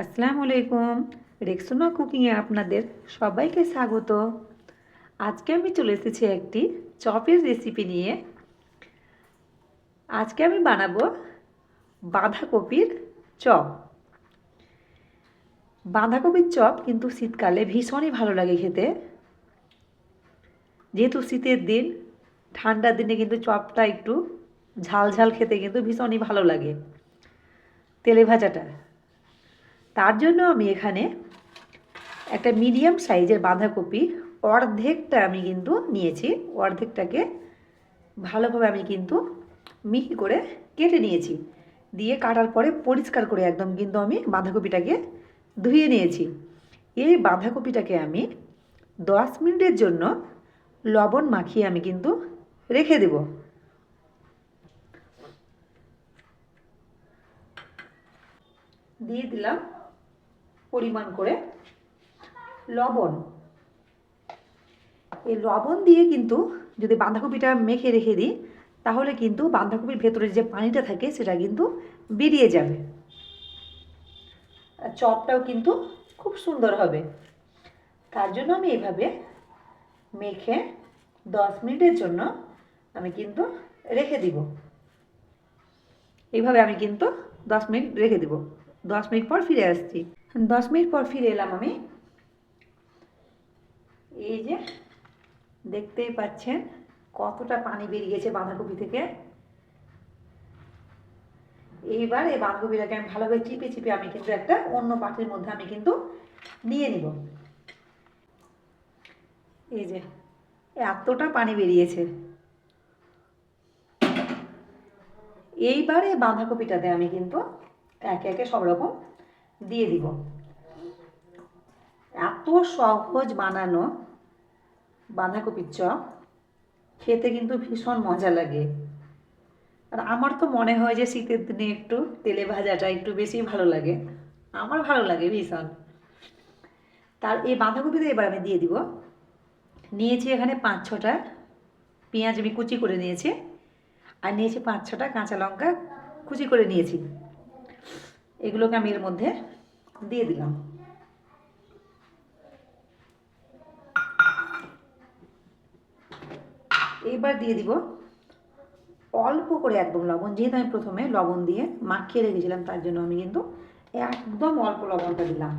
আসসালামু আলাইকুম। রেক্সোনা কুকিংয়ে আপনাদের সবাইকে স্বাগত। আজকে আমি চলে এসেছি একটি চপের রেসিপি নিয়ে। আজকে আমি বানাবো বাঁধাকপির চপ। বাঁধাকপির চপ কিন্তু শীতকালে ভীষণই ভালো লাগে খেতে। যেহেতু শীতের দিন, ঠান্ডার দিনে কিন্তু চপটা একটু ঝাল ঝাল খেতে কিন্তু ভীষণই ভালো লাগে। তেলে ভাজাটা। তার জন্য আমি এখানে একটা মিডিয়াম সাইজের বাঁধাকপি অর্ধেকটা আমি কিন্তু নিয়েছি। অর্ধেকটাকে ভালোভাবে আমি কিন্তু মিহি করে কেটে নিয়েছি। দিয়ে কাটার পরে পরিষ্কার করে একদম কিন্তু আমি বাঁধাকপিটাকে ধুয়ে নিয়েছি। এই বাঁধাকপিটাকে আমি দশ মিনিটের জন্য লবণ মাখিয়ে আমি কিন্তু রেখে দেব। দিয়ে দিলাম পরিমাণ করে লবণ। এই লবণ দিয়ে কিন্তু যদি বাঁধাকপিটা মেখে রেখে দিই, তাহলে কিন্তু বাঁধাকপির ভেতরে যে পানিটা থাকে, সেটা কিন্তু বেরিয়ে যাবে। চপটাও কিন্তু খুব সুন্দর হবে। তার জন্য আমি এভাবে মেখে দশ মিনিটের জন্য আমি কিন্তু রেখে দিব। এইভাবে আমি কিন্তু দশ মিনিট রেখে দিব। দশ মিনিট পর ফিরে আসছি। দশ মিনিট পর ফিরে এলাম আমি। এই যে, দেখতেই পাচ্ছেন কতটা পানি বেরিয়েছে বাঁধাকপি থেকে। এইবার এই বাঁধাকপিটাকে আমি ভালোভাবে চিপে চিপে আমি কিন্তু একটা অন্য পাত্রের মধ্যে আমি কিন্তু নিয়ে নিব। এই যে, এতটা পানি বেরিয়েছে। এইবারে বাঁধাকপিটাতে আমি কিন্তু একে একে সব রকম দিয়ে দিব। এত সহজ বানানো বাঁধাকপির চপ, খেতে কিন্তু ভীষণ মজা লাগে। আর আমার তো মনে হয় যে শীতের দিনে একটু তেলে ভাজাটা একটু বেশি ভালো লাগে। আমার ভালো লাগে ভীষণ। তার এই বাঁধাকপিতে এবার আমি দিয়ে দিব। নিয়েছি এখানে পাঁচ ছটা পেঁয়াজ আমি কুচি করে নিয়েছি। আর নিয়েছি পাঁচ ছটা কাঁচা লঙ্কা কুচি করে নিয়েছি। এগুলোকে আমি এর মধ্যে দিয়ে দিলাম। এবার দিয়ে দিব অল্প করে একদম লবণ, যেহেতু আমি প্রথমে লবণ দিয়ে মাখিয়ে রেখেছিলাম, তার জন্য আমি কিন্তু একদম অল্প লবণটা দিলাম।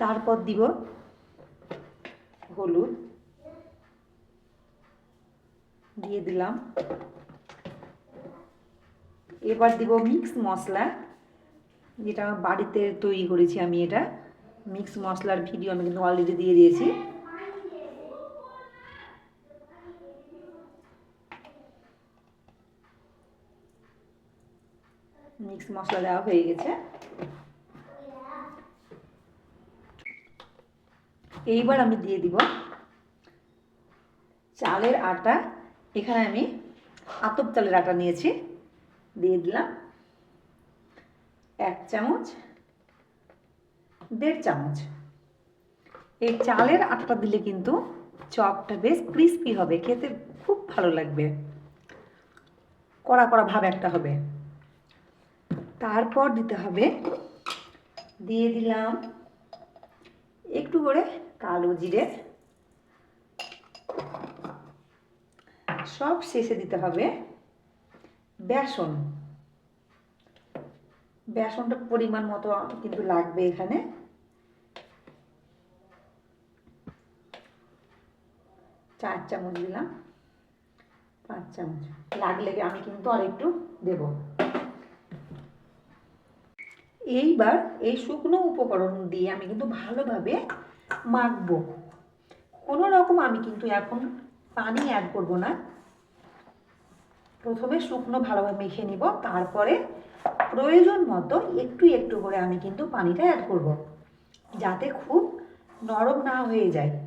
তারপর দিব হলুদ, দিয়ে দিলাম। এবার দিব মিক্স মশলা। যেটা আমার বাড়িতে তৈরি করেছি আমি এটা। মিক্স মশলার ভিডিও আমি কিন্তু অলরেডি দিয়ে দিয়েছি। মিক্স মশলা দেওয়া হয়ে গেছে। এইবার আমি দিয়ে দিব চালের আটা। এখানে আমি আতপ চালের আটা নিয়েছি। দিয়ে দিলাম। এক চামচ, দেড় চামচ। এই চালের আটটা দিলে কিন্তু চপটা বেশ ক্রিস্পি হবে, খেতে খুব ভালো লাগবে। কড়া কড়া ভাব একটা হবে। তারপর দিতে হবে, দিয়ে দিলাম একটু করে কালো জিরে। সব শেষে দিতে হবে বেসন। বেসনটা পরিমাণ মতো কিন্তু লাগবে এখানে। চার চামচ দিলাম। পাঁচ চামচ। লাগলে আমি কিন্তু আর একটু দেব। এইবার এই শুকনো উপকরণ দিয়ে আমি কিন্তু ভালোভাবে মাখবো। কোনো রকম আমি কিন্তু এখন পানি অ্যাড করব না। প্রথমে শুকনো ভালোভাবে মেখে নিব, তারপরে প্রয়োজন মতো একটু একটু করে আমি কিন্তু পানিটা অ্যাড করব। যাতে খুব নরম না হয়ে যায়।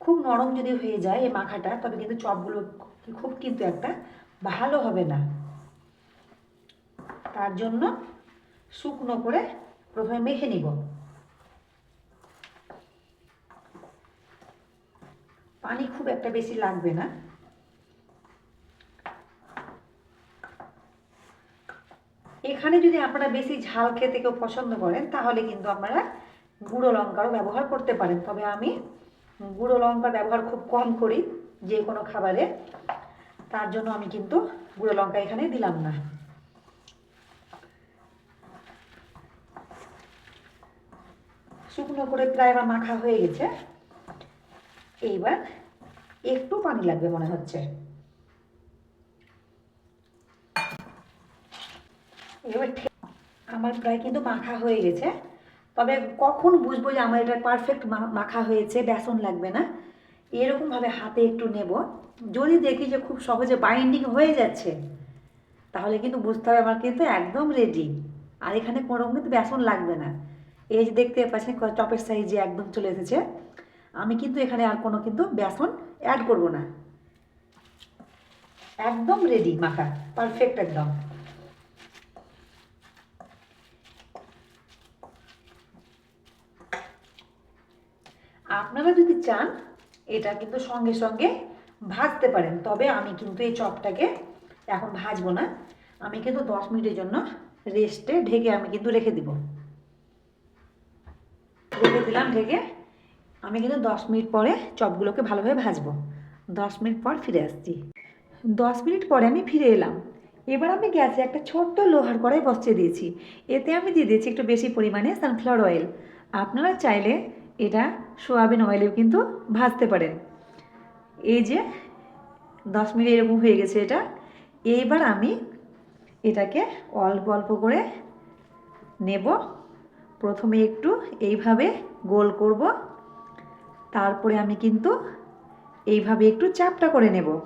খুব নরম যদি হয়ে যায় এই মাখাটা, তবে কিন্তু চপগুলো খুব কিন্তু একটা ভালো হবে না। তার জন্য শুকনো করে প্রথমে মেখে নিব। পানি খুব একটা বেশি লাগবে না। এখানে যদি আপনারা বেশি ঝাল খেতে কেউ পছন্দ করেন, তাহলে কিন্তু আপনারা গুঁড়ো লঙ্কারও ব্যবহার করতে পারেন। তবে আমি গুঁড়ো লঙ্কার ব্যবহার খুব কম করি যে কোনো খাবারে। তার জন্য আমি কিন্তু গুঁড়ো লঙ্কা এখানে দিলাম না। শুকনো করে প্রায় আমার মাখা হয়ে গেছে। এইবার একটু পানি লাগবে মনে হচ্ছে। এবার আমার প্রায় কিন্তু মাখা হয়ে গেছে। তবে কখন বুঝব যে আমার এটা পারফেক্ট মাখা হয়েছে, বেসন লাগবে না? এরকমভাবে হাতে একটু নেব। যদি দেখি যে খুব সহজে বাইন্ডিং হয়ে যাচ্ছে, তাহলে কিন্তু বুঝতে হবে আমার কিন্তু একদম রেডি আর এখানে কোনো কিন্তু বেসন লাগবে না। এই যে দেখতে পাচ্ছেন টপের সাইজে একদম চলে এসেছে। আমি কিন্তু এখানে আর কোনো কিন্তু বেসন অ্যাড করব না। একদম রেডি মাখা পারফেক্ট একদম। আপনারা যদি চান, এটা কিন্তু সঙ্গে সঙ্গে ভাজতে পারেন, তবে আমি কিন্তু এই চপটাকে এখন ভাজবো না। আমি কিন্তু দশ মিনিটের জন্য রেস্টে ঢেকে আমি কিন্তু রেখে দিব। রেখে দিলাম, ঢেকে আমি কিন্তু দশ মিনিট পরে চপগুলোকে ভালোভাবে ভাজবো। দশ মিনিট পর ফিরে আসছি। দশ মিনিট পরে আমি ফিরে এলাম। এবার আমি গ্যাসে একটা ছোট্ট লোহার কড়াই বসিয়ে দিয়েছি। এতে আমি দিয়ে দিয়েছি একটু বেশি পরিমাণে সানফ্লাওয়ার অয়েল। আপনারা চাইলে এটা সোয়াবিন অয়েলেও কিন্তু ভাজতে পারেন। এই যে, দশ মিনিট এরকম হয়ে গেছে এটা। এইবার আমি এটাকে অল্প অল্প করে নেব। প্রথমে একটু এইভাবে গোল করব। তারপরে আমি কিন্তু এইভাবে একটু চাপটা করে নেব।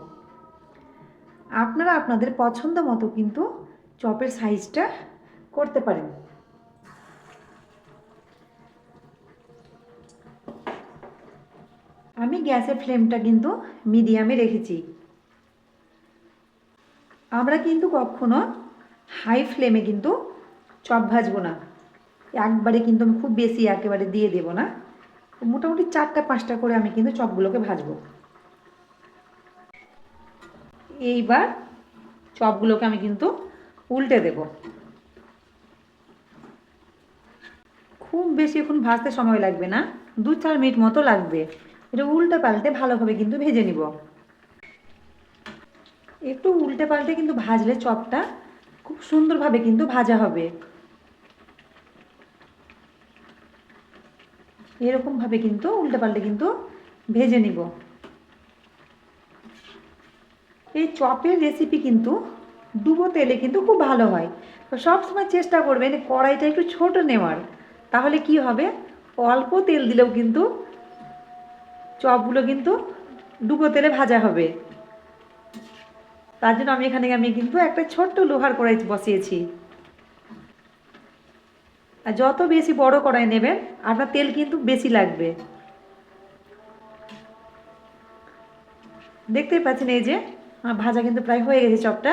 আপনারা আপনাদের পছন্দ মতো কিন্তু চপের সাইজটা করতে পারেন। আমি গ্যাসের ফ্লেমটা কিন্তু মিডিয়ামে রেখেছি। আমরা কিন্তু কখনো হাই ফ্লেমে কিন্তু চপ ভাজবো না। একবারে কিন্তু আমি খুব বেশি একেবারে দিয়ে দেব না। মোটামুটি চারটা, পাঁচটা করে আমি কিন্তু চপগুলোকে ভাজবো। এইবার চপগুলোকে আমি কিন্তু উল্টে দেব। খুব বেশি এখন ভাজতে সময় লাগবে না। দু চার মিনিট মতো লাগবে। এটা উল্টে পাল্টে ভালোভাবে কিন্তু ভেজে নিব। একটু উল্টে পাল্টে কিন্তু ভাজলে চপটা খুব সুন্দরভাবে কিন্তু ভাজা হবে। এরকমভাবে কিন্তু উল্টে পাল্টে কিন্তু ভেজে নিব। এই চপের রেসিপি কিন্তু ডুবো তেলে কিন্তু খুব ভালো হয়। তো সবসময় চেষ্টা করবেন কড়াইটা একটু ছোট নেওয়ার। তাহলে কি হবে? অল্প তেল দিলেও কিন্তু চপগুলো কিন্তু ডুবো তেলে ভাজা হবে। তার জন্য আমি এখানে আমি কিন্তু একটা ছোট্ট লোহার কড়াই বসিয়েছি। আর যত বেশি বড় কড়াই নেবেন, আপনার তেল কিন্তু বেশি লাগবে। দেখতেই পাচ্ছেন এই যে, আমার ভাজা কিন্তু প্রায় হয়ে গেছে চপটা।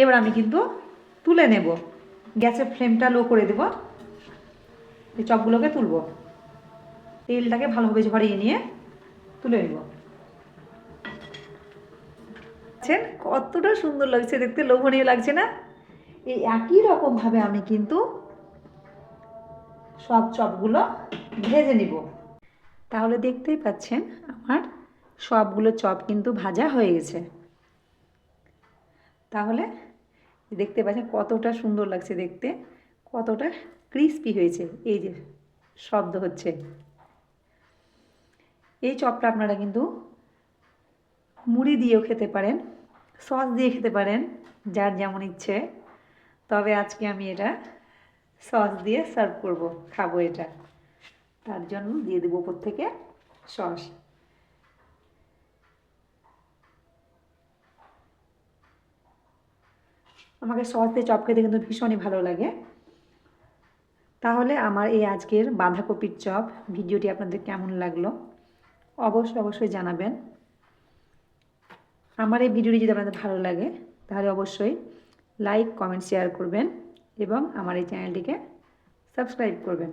এবার আমি কিন্তু তুলে নেব। গ্যাসের ফ্লেমটা লো করে দেব। এই চপগুলোকে তুলব। তেলটাকে ভালোভাবে ঝরিয়ে নিয়ে তুলে নিব। দেখছেন কতটা সুন্দর লাগছে, দেখতে লোভনীয় লাগছে না? এই একই রকমভাবে আমি কিন্তু সব চপগুলো ভেজে নিব। তাহলে দেখতেই পাচ্ছেন আমার সবগুলো চপ কিন্তু ভাজা হয়ে গেছে। তাহলে দেখতে পাচ্ছেন কতটা সুন্দর লাগছে দেখতে, কতটা ক্রিস্পি হয়েছে, এই যে শব্দ হচ্ছে। এই চপটা আপনারা কিন্তু মুড়ি দিয়েও খেতে পারেন, সস দিয়ে খেতে পারেন, যার যেমন ইচ্ছে। তবে আজকে আমি এটা সস দিয়ে সার্ভ করব, খাব এটা। তার জন্য দিয়ে দেবো উপর থেকে সস। আমাকে সস দিয়ে চপ খেতে কিন্তু ভীষণই ভালো লাগে। তাহলে আমার এই আজকের বাঁধাকপির চপ, ভিডিওটি আপনাদের কেমন লাগল? অবশ্যই অবশ্যই জানাবেন। আমার এই ভিডিওটি যদি আপনাদের ভালো লাগে, তাহলে অবশ্যই লাইক, কমেন্ট, শেয়ার করবেন এবং আমার এই চ্যানেলটিকে সাবস্ক্রাইব করবেন।